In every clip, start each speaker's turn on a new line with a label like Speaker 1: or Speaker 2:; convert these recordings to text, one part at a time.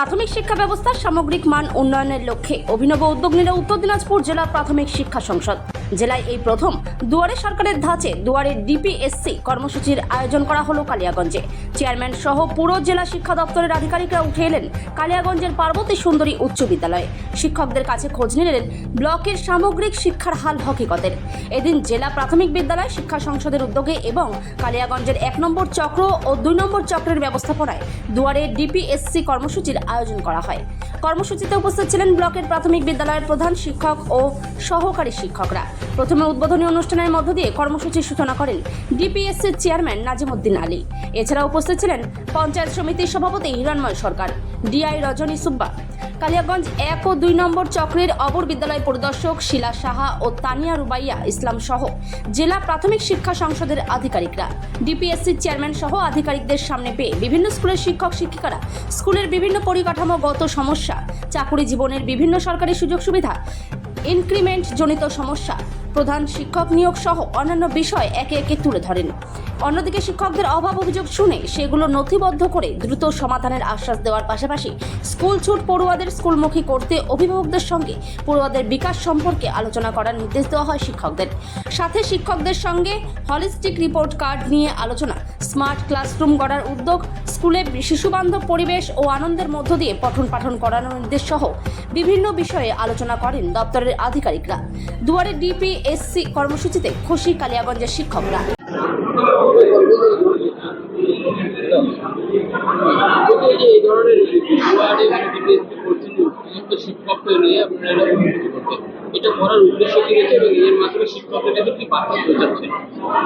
Speaker 1: প্রাথমিক শিক্ষা ব্যবস্থার সামগ্রিক মান উন্নয়নের লক্ষ্যে অভিনব উদ্যোগ নিল উত্তর দিনাজপুর জেলা প্রাথমিক শিক্ষা সংসদ। জেলায় এই প্রথম। দুয়ারে সরকারের ধাঁচে দুয়ারে ডিপিএসসি কর্মসূচির আয়োজন করা হলো কালিয়াগঞ্জে। চেয়ারম্যান সহ পুরো জেলা শিক্ষা দপ্তরের আধিকারিকরা উঠে এলেন কালিয়াগঞ্জের পার্বতী সুন্দরী উচ্চ বিদ্যালয়ে। শিক্ষকদের কাছে খোঁজ নিলেন ব্লকের সামগ্রিক শিক্ষার হাল হকিকতের। এদিন জেলা প্রাথমিক বিদ্যালয় শিক্ষা সংসদের উদ্যোগে এবং কালিয়াগঞ্জের এক নম্বর চক্র ও দুই নম্বর চক্রের ব্যবস্থাপনায় দুয়ারে ডিপিএসসি কর্মসূচির আয়োজন করা হয়। কর্মসূচিতে উপস্থিত ছিলেন ব্লকের প্রাথমিক বিদ্যালয়ের প্রধান শিক্ষক ও সহকারী শিক্ষকরা। প্রথমে উদ্বোধনী অনুষ্ঠানের মধ্য দিয়ে কর্মসূচির সূচনা করেন ডিপিএসসির চেয়ারম্যান নাজিমুদ্দিন আলী। এছাড়া উপস্থিত ছিলেন পঞ্চায়েত সমিতির সভাপতি হিরণময় সরকার, ডিআই রজনী সুব্বা। কালিয়াগঞ্জ এক ও দুই নম্বর চক্রের অবর বিদ্যালয় পরিদর্শক শিলা সাহা ও তানিয়া রুবাইয়া ইসলাম সহ জেলা প্রাথমিক শিক্ষা সংসদের আধিকারিকরা। ডিপিএসসির চেয়ারম্যান সহ আধিকারিকদের সামনে পেয়ে বিভিন্ন স্কুলের শিক্ষক শিক্ষিকারা স্কুলের বিভিন্ন পরিকাঠামোগত সমস্যা, চাকুরি জীবনের বিভিন্ন সরকারি সুযোগ সুবিধা ইনক্রিমেন্ট জনিত সমস্যা। প্রধান শিক্ষক নিয়োগ সহ অন্যান্য বিষয় একে একে তুলে ধরেন। অন্যদিকে শিক্ষকদের অভাব অভিযোগ শুনে সেগুলো নথিবদ্ধ করে দ্রুত সমাধানের আশ্বাস দেওয়ার পাশাপাশি স্কুল ছুট পড়ুয়াদের স্কুলমুখী করতে অভিভাবকদের সঙ্গে পড়ুয়াদের বিকাশ সম্পর্কে আলোচনা করার নির্দেশ দেওয়া হয় শিক্ষকদের। সাথে শিক্ষকদের সঙ্গে হলিস্টিক রিপোর্ট কার্ড নিয়ে আলোচনা, স্মার্ট ক্লাসরুম গড়ার উদ্যোগ, স্কুলে শিশুবান্ধব পরিবেশ ও আনন্দের মধ্য দিয়ে পঠন পাঠন করানোর নির্দেশ সহ বিভিন্ন বিষয়ে আলোচনা করেন দপ্তরের আধিকারিকরা। দুয়ারে ডিপিএসসি কর্মসূচিতে খুশি কালিয়াগঞ্জের শিক্ষকরা।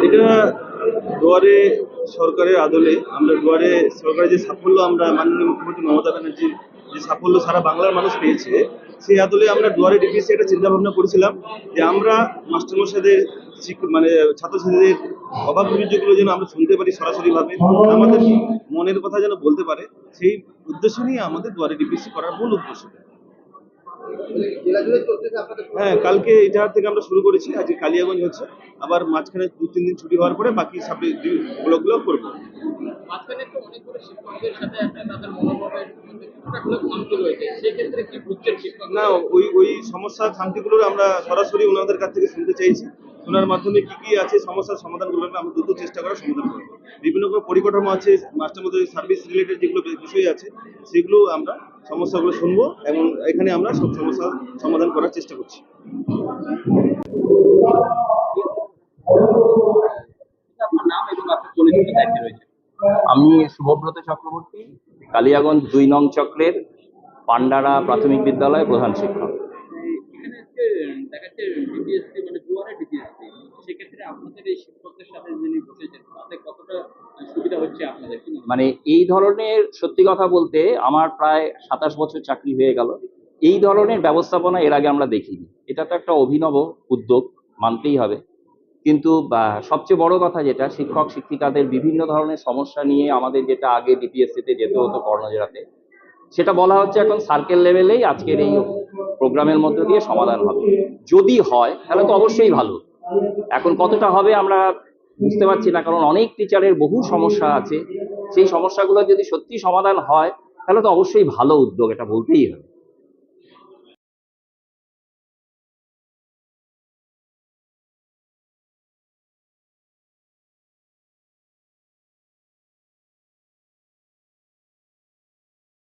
Speaker 2: এটা এটা
Speaker 3: দুয়ারে সরকারের আদলে আমরা দুয়ারে সরকারের যে সাফল্য আমরা মাননীয় মুখ্যমন্ত্রী মমতা ব্যানার্জির যে সাফল্য সারা বাংলার মানুষ পেয়েছে সেই আদলে আমরা দুয়ারে ডিপিএসসি একটা চিন্তা ভাবনা করেছিলাম যে আমরা মাস্টারমশাইদের মানে ছাত্রছাত্রীদের অভাব অভিযোগগুলো যেন আমরা শুনতে পারি সরাসরিভাবে, আমাদের মনের কথা যেন বলতে পারে, সেই উদ্দেশ্য নিয়ে আমাদের দুয়ারে ডিপিএসসি করার মূল উদ্দেশ্য। হ্যাঁ কালকে জায়গা থেকে আমরা শুরু করেছি, আজকে কালিয়াগঞ্জ হচ্ছে। আবার মাঝখানে দু, তিন দিন ছুটি হওয়ার পরে বাকি সাবজেক্ট ব্লকগুলো করব।
Speaker 2: মাঝখানে
Speaker 3: না ওই ওই সমস্যা খামতিগুলো আমরা সরাসরি ওনাদের কাছ থেকে শুনতে চাইছি। শোনার মাধ্যমে কি কি আছে সমস্যার সমাধানগুলো আমরা দ্রুত চেষ্টা করার সমাধান করব। বিভিন্ন রকম পরিকাঠামো আছে মাস্টার মধ্যে সার্ভিস রিলেটেড যেগুলো বিষয় আছে সেগুলো আমরা সমস্যাগুলো শুনব এবং এখানে আমরা সব সমস্যা সমাধান করার চেষ্টা করছি।
Speaker 4: আমি শুভব্রত চক্রবর্তী কালিয়াগঞ্জ দুই নং চক্রের পান্ডারা প্রাথমিক বিদ্যালয় প্রধান শিক্ষক।
Speaker 2: মানে? মানে
Speaker 4: এই ধরনের সত্যি কথা বলতে আমার প্রায় সাতাশ বছর চাকরি হয়ে গেল। এই ধরনের ব্যবস্থাপনা এর আগে আমরা দেখিনি। এটা তো একটা অভিনব উদ্যোগ মানতেই হবে। কিন্তু সবচেয়ে বড় কথা যেটা, শিক্ষক শিক্ষিকাদের বিভিন্ন ধরনের সমস্যা নিয়ে আমাদের যেটা আগে ডিপিএসসিতে যেতে হতো কর্ণজেরাতে, সেটা বলা হচ্ছে এখন সার্কেল লেভেলেই আজকের এই প্রোগ্রামের মধ্য দিয়ে সমাধান হবে। যদি হয়, তাহলে তো অবশ্যই ভালো। এখন কতটা হবে আমরা বুঝতে পারছি না, কারণ অনেক টিচারের বহু সমস্যা আছে। সেই সমস্যাগুলো যদি সত্যি সমাধান হয়, তাহলে তো অবশ্যই ভালো উদ্যোগ, এটা বলতেই হবে।